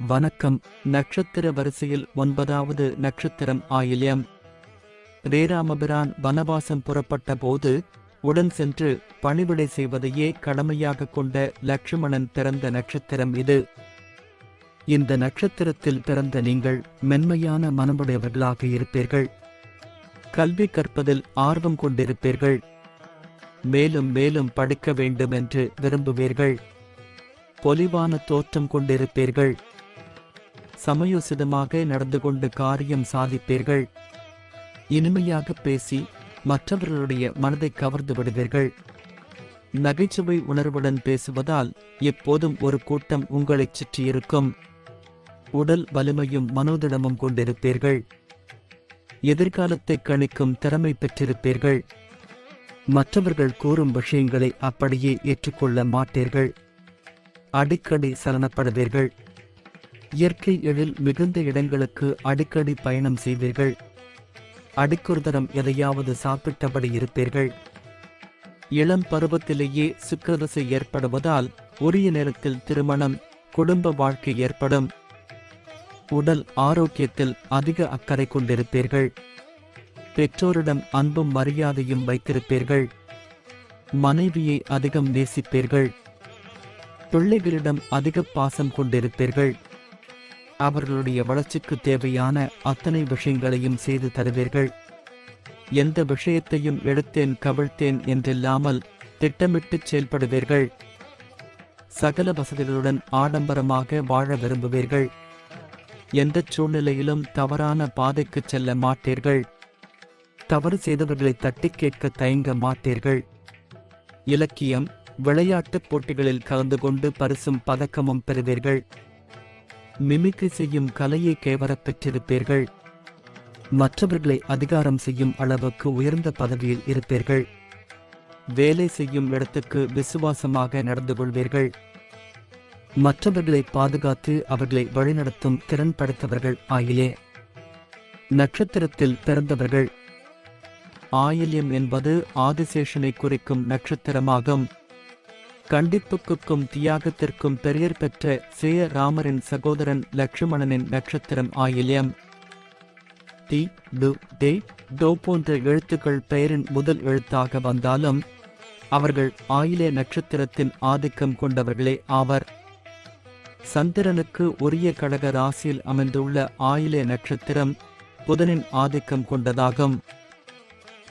வணக்கம். நட்சத்திர வரிசையில் ஒன்பதாவது நட்சத்திரம் ஆயில்யம். ரேராமபிரான் வனவாசம் புறப்பட்ட போது உடன் சென்று பணிவிடை செய்வதையே கடமையாக கொண்ட லட்சுமணன் பிறந்த நட்சத்திரம் இது. இந்த நட்சத்திரத்தில் பிறந்த நீங்கள் மென்மையான மனமுடையவர்களாக இருப்பீர்கள். கல்வி கற்பதில் ஆர்வம் கொண்டிருப்பீர்கள். மேலும் மேலும் படிக்க வேண்டும் என்று விரும்புவீர்கள். பொலிவான தோற்றம் கொண்டிருப்பீர்கள். சமயோசிதமாக நடந்து கொண்டு காரியம் சாதிப்பீர்கள். இனிமையாக பேசி மற்றவர்களுடைய மனதை கவர்ந்து விடுவீர்கள். நகைச்சுவை உணர்வுடன் பேசுவதால் எப்போதும் ஒரு கூட்டம் உங்களைச் சுற்றியிருக்கும். உடல் வலிமையும் மனோதிடமும் கொண்டிருப்பீர்கள். எதிர்காலத்தை கணிக்கும் திறமை பெற்றிருப்பீர்கள். மற்றவர்கள் கூறும் விஷயங்களை அப்படியே ஏற்றுக்கொள்ள மாட்டீர்கள். அடிக்கடி சலனப்படுவீர்கள். இயற்கை எழில் மிகுந்த இடங்களுக்கு அடிக்கடி பயணம் செய்வீர்கள். அடிக்கொருதரம் எதையாவது சாப்பிட்டபடி இருப்பீர்கள். இளம் பருவத்திலேயே சுக்கிரதசை ஏற்படுவதால் உரிய நேரத்தில் திருமணம் குடும்ப வாழ்க்கை ஏற்படும். உடல் ஆரோக்கியத்தில் அதிக அக்கறை கொண்டிருப்பீர்கள். பெற்றோரிடம் அன்பும் மரியாதையும் வைத்திருப்பீர்கள். மனைவியை அதிகம் நேசிப்பீர்கள். பிள்ளைகளிடம் அதிக பாசம் கொண்டிருப்பீர்கள். அவர்களுடைய வளர்ச்சிக்கு தேவையான அத்தனை விஷயங்களையும் செய்து தருவீர்கள். எந்த விஷயத்தையும் எடுத்தேன் கவிழ்த்தேன் என்றில்லாமல் திட்டமிட்டுச் செயல்படுவீர்கள். சகல வசதிகளுடன் ஆடம்பரமாக வாழ விரும்புவீர்கள். எந்த சூழ்நிலையிலும் தவறான பாதைக்குச் செல்ல மாட்டீர்கள். தவறு செய்தவர்களை தட்டிக் கேட்க தயங்க மாட்டீர்கள். இலக்கியம் விளையாட்டுப் போட்டிகளில் கலந்து கொண்டு பரிசும் பதக்கமும் பெறுவீர்கள். மிமிக்ரி செய்யும் கலையை கேவரப் பெற்றிருப்பீர்கள். மற்றவர்களை அதிகாரம் செய்யும் அளவுக்கு உயர்ந்த பதவியில் இருப்பீர்கள். வேலை செய்யும் இடத்துக்கு விசுவாசமாக நடந்து கொள்வீர்கள். மற்றவர்களை பாதுகாத்து அவர்களை வழிநடத்தும் திறன் படைத்தவர்கள் ஆயிலே. நட்சத்திரத்தில் பிறந்தவர்கள். ஆயில்யம் என்பது ஆதிசேஷனை குறிக்கும் நட்சத்திரமாகும். கண்டிப்புக்கும் தியாகத்திற்கும் பெயர் பெற்ற சேய ராமரின் சகோதரன் லட்சுமணனின் நட்சத்திரம் ஆயில்யம். தி டு டே டோ போன்ற எழுத்துக்கள் பெயரின் முதல் எழுத்தாக வந்தாலும் அவர்கள் ஆயிலே நட்சத்திரத்தின் ஆதிக்கம் கொண்டவர்களே ஆவர். சந்திரனுக்கு உரிய கடக ராசியில் அமைந்துள்ள ஆயிலே நட்சத்திரம் புதனின் ஆதிக்கம் கொண்டதாகும்.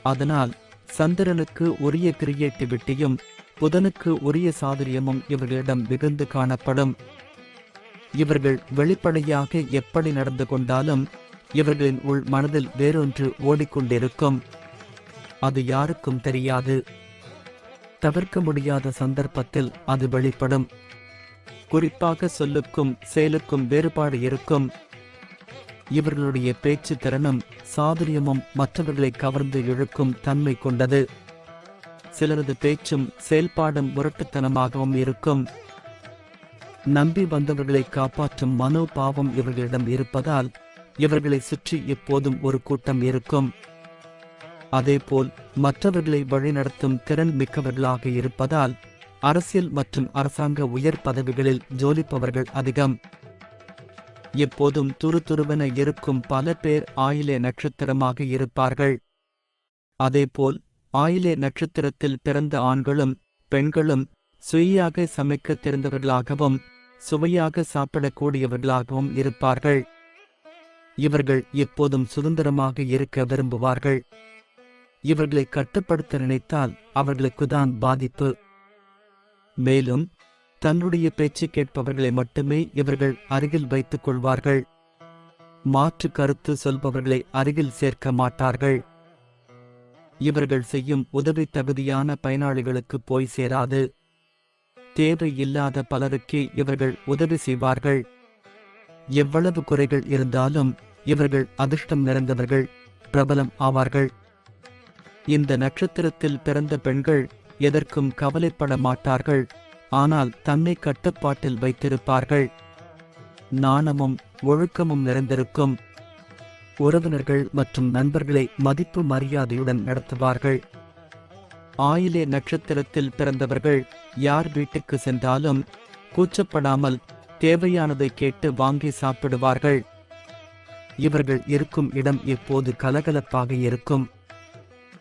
அதனால் சந்திரனுக்கு உரிய கிரியேட்டிவிட்டியும் புதனுக்கு உரிய சாதுரியமும் இவர்களிடம் மிகுந்து காணப்படும். இவர்கள் வெளிப்படையாக எப்படி நடந்து கொண்டாலும் இவர்களின் உள் மனதில் வேறொன்று ஓடிக்கொண்டிருக்கும். அது யாருக்கும் தெரியாது. தவிர்க்க முடியாத சந்தர்ப்பத்தில் அது வெளிப்படும். குறிப்பாக சொல்லுக்கும் செயலுக்கும் வேறுபாடு இருக்கும். இவர்களுடைய பேச்சு திறனும் சாதுரியமும் மற்றவர்களை கவர்ந்து இழுக்கும் தன்மை கொண்டது. சிலரது பேச்சும் செயல்பாடும் முரட்டுத்தனமாகவும் இருக்கும். நம்பி வந்தவர்களை காப்பாற்றும் மனோபாவம் இவர்களிடம் இருப்பதால் இவர்களை சுற்றி எப்போதும் ஒரு கூட்டம் இருக்கும். அதேபோல் மற்றவர்களை வழிநடத்தும் திறன் மிக்கவர்களாக இருப்பதால் அரசியல் மற்றும் அரசாங்க உயர் பதவிகளில் ஜோலிப்பவர்கள் அதிகம். எப்போதும் துருதுருவென இருக்கும் பல பேர் ஆயிலே நட்சத்திரமாக இருப்பார்கள். அதேபோல் ஆயிலே நட்சத்திரத்தில் பிறந்த ஆண்களும் பெண்களும் சுயாக சமைக்க தெரிந்தவர்களாகவும் சுவையாக சாப்பிடக்கூடியவர்களாகவும் இருப்பார்கள். இவர்கள் எப்போதும் சுதந்திரமாக இருக்க விரும்புவார்கள். இவர்களை கட்டுப்படுத்த நினைத்தால் அவர்களுக்குதான் பாதிப்பு. மேலும் தன்னுடைய பேச்சு கேட்பவர்களை மட்டுமே இவர்கள் அருகில் வைத்துக் கொள்வார்கள். மாற்று கருத்து சொல்பவர்களை அருகில் சேர்க்க மாட்டார்கள். இவர்கள் செய்யும் உதவி தகுதியான பயனாளிகளுக்கு போய் சேராது. தேவை இல்லாத பலருக்கே இவர்கள் உதவி செய்வார்கள். எவ்வளவு குறைகள் இருந்தாலும் இவர்கள் அதிர்ஷ்டம் நிறைந்தவர்கள் பிரபலம் ஆவார்கள். இந்த நட்சத்திரத்தில் பிறந்த பெண்கள் எதற்கும் கவலைப்பட மாட்டார்கள் ஆனால் தன்னை கட்டுப்பாட்டில் வைத்திருப்பார்கள். நாணமும் ஒழுக்கமும் நிறைந்திருக்கும். உறவினர்கள் மற்றும் நண்பர்களை மதிப்பு மரியாதையுடன் நடத்துவார்கள். ஆயிலே நட்சத்திரத்தில் பிறந்தவர்கள் யார் வீட்டுக்கு சென்றாலும் கூச்சப்படாமல் தேவையானதை கேட்டு வாங்கி சாப்பிடுவார்கள். இவர்கள் இருக்கும் இடம் எப்போது கலகலப்பாக இருக்கும்.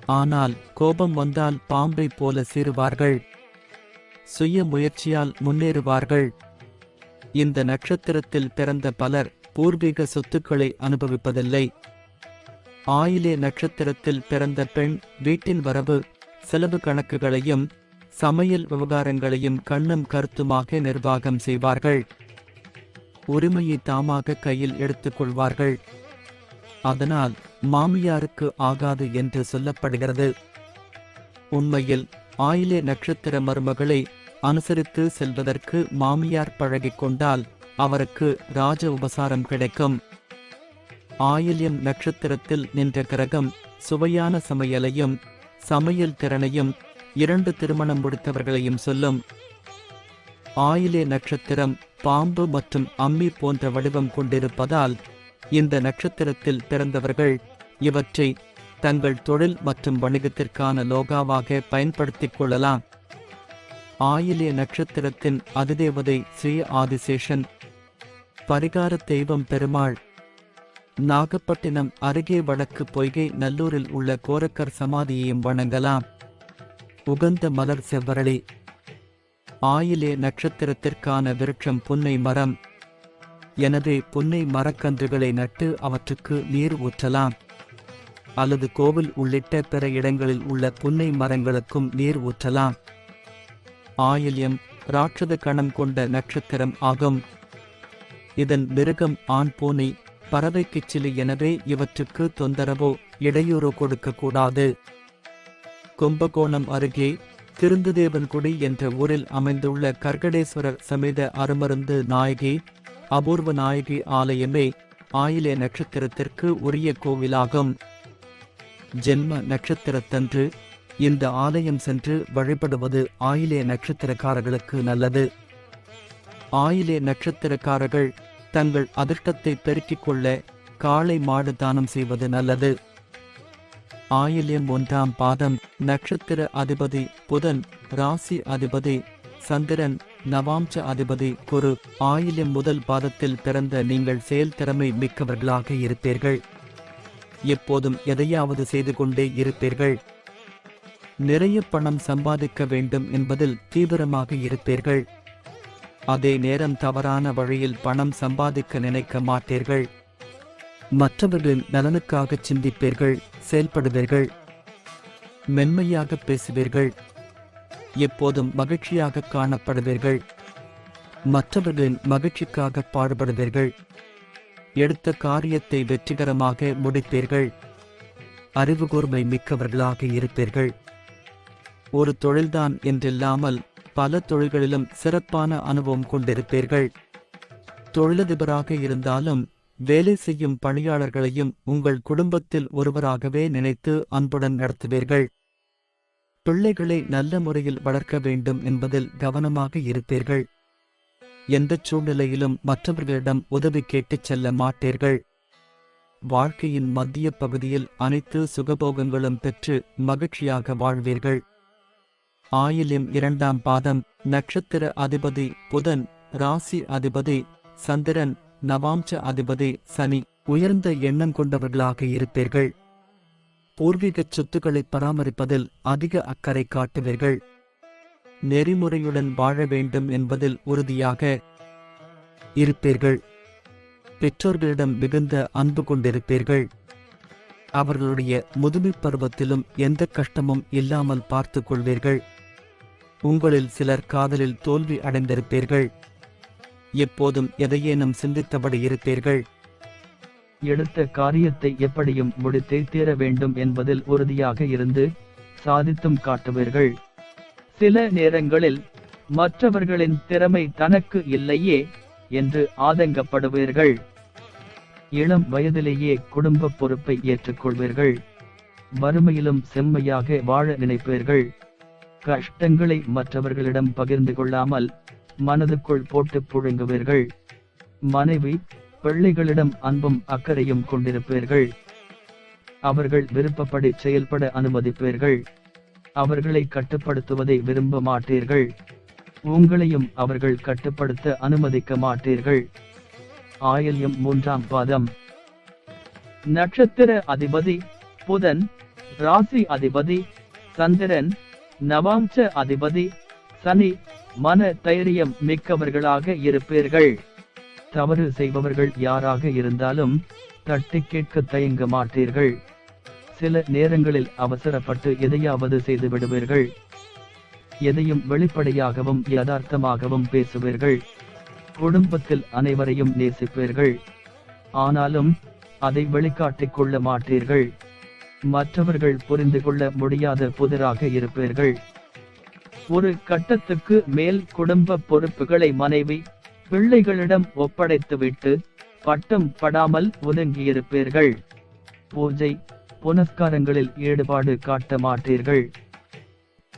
ஆனால் கோபம் வந்தால் பாம்பை போல சீறுவார்கள் சுய முயற்சியால் முன்னேறுவார்கள். இந்த நட்சத்திரத்தில் பிறந்த பலர் பூர்வீக சொத்துக்களை அனுபவிப்பதில்லை. ஆயிலே நட்சத்திரத்தில் பிறந்த பெண் வீட்டின் வரவு செலவு கணக்குகளையும் சமையல் விவகாரங்களையும் கண்ணும் கருத்துமாக நிர்வாகம் செய்வார்கள். உரிமையை தாமாக கையில் எடுத்துக் கொள்வார்கள். அதனால் மாமியாருக்கு ஆகாது என்று சொல்லப்படுகிறது. உண்மையில் ஆயிலே நட்சத்திர மருமகளை அனுசரித்து செல்வதற்கு மாமியார் பழகிக் கொண்டால் அவருக்கு ராஜ உபசாரம் கிடைக்கும். ஆயில்யம் நட்சத்திரத்தில் நின்ற கிரகம் சுவையான சமையலையும் சமையல் திறனையும் இரண்டு திருமணம் முடித்தவர்களையும் சொல்லும். ஆயிலே நட்சத்திரம் பாம்பு மற்றும் அம்மி போன்ற வடிவம் கொண்டிருப்பதால் இந்த நட்சத்திரத்தில் பிறந்தவர்கள் இவற்றை தங்கள் தொழில் மற்றும் வணிகத்திற்கான லோகாவாக பயன்படுத்திக் கொள்ளலாம். ஆயிலே நட்சத்திரத்தின் அதிதேவதை ஸ்ரீ ஆதிசேஷன். பரிகார தெய்வம் பெருமாள். நாகப்பட்டினம் அருகே வடக்கு பொய்கை நல்லூரில் உள்ள கோரக்கர் சமாதியையும் வணங்கலாம். உகந்த மலர் செவ்வரளி. ஆயிலே நட்சத்திரத்திற்கான விருட்சம் புன்னை மரம். எனவே புன்னை மரக்கன்றுகளை நட்டு அவற்றுக்கு நீர் ஊற்றலாம். அல்லது கோவில் உள்ளிட்ட பிற இடங்களில் உள்ள புன்னை மரங்களுக்கும் நீர் ஊற்றலாம். ஆயில்யம் ராட்சத கணம் கொண்ட நட்சத்திரம் ஆகும். இதன் மிருகம் ஆண் பூனை பறவை கிச்சிலி எனவே இவற்றுக்கு தொந்தரவோ இடையூறோ கொடுக்கக்கூடாது. கும்பகோணம் அருகே திருந்துதேவன்குடி என்ற ஊரில் அமைந்துள்ள கர்கடேஸ்வரர் சமேத அருமருந்து நாயகி அபூர்வ நாயகி ஆலயமே ஆயிலே நட்சத்திரத்திற்கு உரிய கோவிலாகும். ஜென்ம நட்சத்திரத்தன்று இந்த ஆலயம் சென்று வழிபடுவது ஆயிலே நட்சத்திரக்காரர்களுக்கு நல்லது. ஆயிலே நட்சத்திரக்காரர்கள் தங்கள் அதிர்ஷ்டத்தை பெருக்கிக் கொள்ள காளை மாடு தானம் செய்வது நல்லது. ஆயிலியம் ஒன்றாம் பாதம் நட்சத்திர அதிபதி புதன் ராசி அதிபதி சந்திரன் நவாம்ச அதிபதி குரு ஆயிலியம் முதல் பாதத்தில் பிறந்த நீங்கள் செயல் திறமை மிக்கவர்களாக இருப்பீர்கள். எப்போதும் எதையாவது செய்து கொண்டே இருப்பீர்கள். நிறைய பணம் சம்பாதிக்க வேண்டும் என்பதில் தீவிரமாக இருப்பீர்கள். அதே நேரம் தவறான வழியில் பணம் சம்பாதிக்க நினைக்க மாட்டீர்கள். மற்றவர்களின் நலனுக்காக சிந்திப்பீர்கள் செயல்படுவீர்கள். மென்மையாக பேசுவீர்கள். எப்போதும் மகிழ்ச்சியாக காணப்படுவீர்கள். மற்றவர்களின் மகிழ்ச்சிக்காக பாடுபடுவீர்கள். எடுத்த காரியத்தை வெற்றிகரமாக முடிப்பீர்கள். அறிவுகூர்மை மிக்கவர்களாக இருப்பீர்கள். ஒரு தொழில்தான் என்றில்லாமல் பல தொழில்களிலும் சிறப்பான அனுபவம் கொண்டிருப்பீர்கள். தொழிலதிபராக இருந்தாலும் வேலை செய்யும் பணியாளர்களையும் உங்கள் குடும்பத்தில் ஒருவராகவே நினைத்து அன்புடன் நடத்துவீர்கள். பிள்ளைகளை நல்ல முறையில் வளர்க்க வேண்டும் என்பதில் கவனமாக இருப்பீர்கள். எந்தச் சூழ்நிலையிலும் மற்றவர்களிடம் உதவி கேட்டுச் செல்ல மாட்டீர்கள். வாழ்க்கையின் மத்திய பகுதியில் அனைத்து சுகபோகங்களும் பெற்று மகிழ்ச்சியாக வாழ்வீர்கள். ஆயிலிம் இரண்டாம் பாதம் நட்சத்திர அதிபதி புதன் ராசி அதிபதி சந்திரன் நவாம்ச அதிபதி சனி உயர்ந்த எண்ணம் கொண்டவர்களாக இருப்பீர்கள். பூர்வீக சொத்துக்களை பராமரிப்பதில் அதிக அக்கறை காட்டுவீர்கள். நெறிமுறையுடன் வாழ வேண்டும் என்பதில் உறுதியாக இருப்பீர்கள். பெற்றோர்களிடம் மிகுந்த அன்பு கொண்டிருப்பீர்கள். அவர்களுடைய முதுமைப் பருவத்திலும் எந்த கஷ்டமும் இல்லாமல் பார்த்துக் கொள்வீர்கள். உங்களில் சிலர் காதலில் தோல்வி அடைந்திருப்பீர்கள். எப்போதும் எதையேனும் சிந்தித்தபடி இருப்பீர்கள். எடுத்த காரியத்தை எப்படியும் முடித்தே தீர வேண்டும் என்பதில் உறுதியாக இருந்து சாதித்தும் காட்டுவீர்கள். சில நேரங்களில் மற்றவர்களின் திறமை தனக்கு இல்லையே என்று ஆதங்கப்படுவீர்கள். இளம் வயதிலேயே குடும்ப பொறுப்பை ஏற்றுக்கொள்வீர்கள். வறுமையிலும் செம்மையாக வாழ நினைப்பீர்கள். கஷ்டங்களை மற்றவர்களிடம் பகிர்ந்து கொள்ளாமல் மனதுக்குள் போட்டு புழுங்குவீர்கள். மனைவி பிள்ளைகளிடம் அன்பும் அக்கறையும் கொண்டிருப்பீர்கள். அவர்கள் விருப்பப்படி செயல்பட அனுமதிப்பீர்கள். அவர்களை கட்டுப்படுத்துவதை விரும்ப மாட்டீர்கள். உங்களையும் அவர்கள் கட்டுப்படுத்த அனுமதிக்க மாட்டீர்கள். ஆயில்யம் மூன்றாம் பாதம். நட்சத்திர அதிபதி புதன் ராசி அதிபதி சந்திரன் நவாம்ச அதிபதி சனி மன தைரியம் மிக்கவர்களாக இருப்பீர்கள். தவறு செய்பவர்கள் யாராக இருந்தாலும் தட்டி கேட்க தயங்க மாட்டீர்கள். சில நேரங்களில் அவசரப்பட்டு எதையாவது செய்து விடுவீர்கள். எதையும் வெளிப்படையாகவும் யதார்த்தமாகவும் பேசுவீர்கள். குடும்பத்தில் அனைவரையும் நேசிப்பீர்கள். ஆனாலும் அதை வெளிக்காட்டிக் கொள்ள மாட்டீர்கள். மற்றவர்கள் புரிந்து கொள்ள முடியாத புதிராக இருப்பீர்கள். ஒரு கட்டத்துக்கு மேல் குடும்ப பொறுப்புகளை மனைவி பிள்ளைகளிடம் ஒப்படைத்துவிட்டு பட்டம் படாமல் ஒதுங்கியிருப்பீர்கள். பூஜை புனஸ்காரங்களில் ஈடுபாடு காட்ட மாட்டீர்கள்.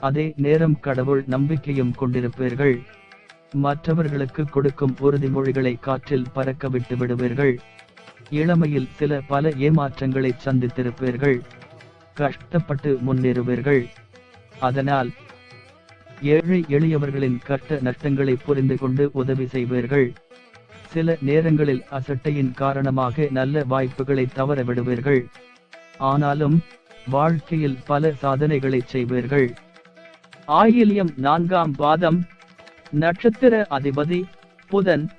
அதே நேரம் கடவுள் நம்பிக்கையும் கொண்டிருப்பீர்கள். மற்றவர்களுக்கு கொடுக்கும் உறுதிமொழிகளை காற்றில் பறக்க விட்டு விடுவீர்கள் இளமையில் சில பல ஏமாற்றங்களை சந்தித்திருப்பீர்கள். கஷ்டப்பட்டு முன்னேறுவீர்கள். அதனால் ஏழை எளியவர்களின் கஷ்ட நஷ்டங்களை புரிந்து கொண்டு உதவி செய்வீர்கள். சில நேரங்களில் அசட்டையின் காரணமாக நல்ல வாய்ப்புகளை தவற விடுவீர்கள் ஆனாலும் வாழ்க்கையில் பல சாதனைகளை செய்வீர்கள். ஆயில்யம் நான்காம் பாதம். நட்சத்திர அதிபதி புதன்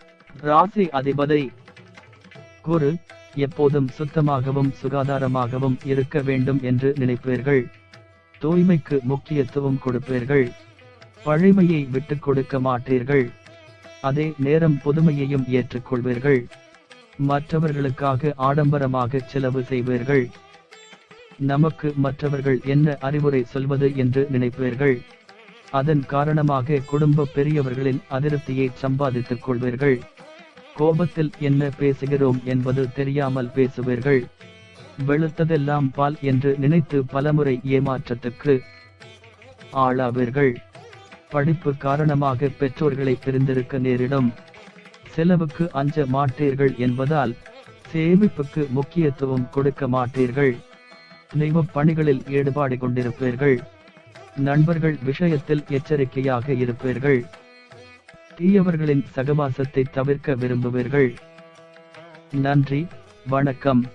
ராசி அதிபதி. குரு எப்போதும் சுத்தமாகவும் சுகாதாரமாகவும் இருக்க வேண்டும் என்று நினைப்பீர்கள். தூய்மைக்கு முக்கியத்துவம் கொடுப்பீர்கள். பழைமையை விட்டுக் கொடுக்க மாட்டீர்கள். அதே நேரம் புதுமையையும் ஏற்றுக்கொள்வீர்கள். மற்றவர்களுக்காக ஆடம்பரமாக செலவு செய்வீர்கள். நமக்கு மற்றவர்கள் என்ன அறிவுரை சொல்வது என்று நினைப்பீர்கள். அதன் காரணமாக குடும்ப பெரியவர்களின் அதிருப்தியை சம்பாதித்துக் கொள்வீர்கள். கோபத்தில் என்ன பேசுகிறோம் என்பது தெரியாமல் பேசுவீர்கள். வெளுத்ததெல்லாம் பால் என்று நினைத்து பலமுறை ஏமாற்றத்துக்கு ஆளாவீர்கள். படிப்பு காரணமாக பெற்றோர்களை பிரிந்திருக்க நேரிடும். செலவுக்கு அஞ்ச மாட்டீர்கள் என்பதால் சேமிப்புக்கு முக்கியத்துவம் கொடுக்க மாட்டீர்கள். நினைவு பணிகளில் ஈடுபாடு கொண்டிருப்பீர்கள். நண்பர்கள் விஷயத்தில் எச்சரிக்கையாக இருப்பீர்கள். தீயவர்களின் சகவாசத்தை தவிர்க்க விரும்புவீர்கள். நன்றி வணக்கம்.